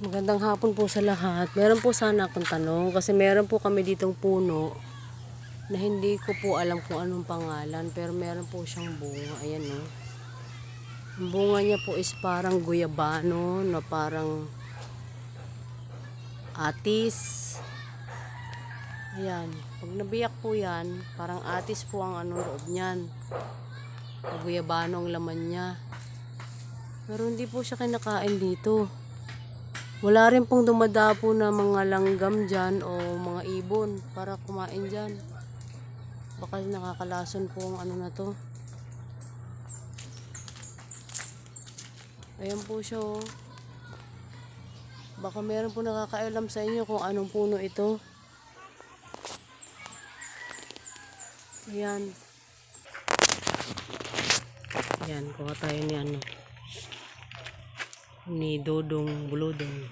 Magandang hapon po sa lahat. Meron po sana akong tanong kasi meron po kami ditong puno na hindi ko po alam kung anong pangalan pero meron po siyang bunga. Ayan o. Ang bunga niya po is parang guyabano na parang atis. Ayan. Pag nabiyak po yan, parang atis po ang ano loob niyan. Guyabano ang laman niya. Pero hindi po siya kinakain dito. Wala rin pong dumadapo na mga langgam dyan o mga ibon para kumain dyan. Baka nakakalason po ang ano na to. Ayan po siya oh. Baka meron po nakakaalam sa inyo kung anong puno ito. Ayan. Ayan, kuha tayo ni ano ni Dodong Bulodong.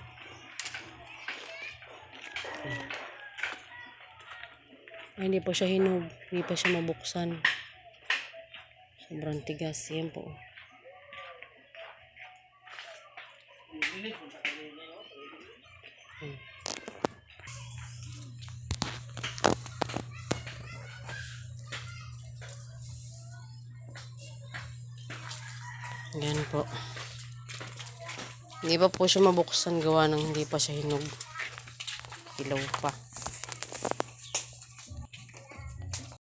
Ay, hindi pa siya hinog. Hindi pa siya mabuksan. Sobrang tigas. Yan po. Hmm. Yan po. Hindi pa po siya mabuksan gawa ng hindi pa siya hinog. Ilaw pa.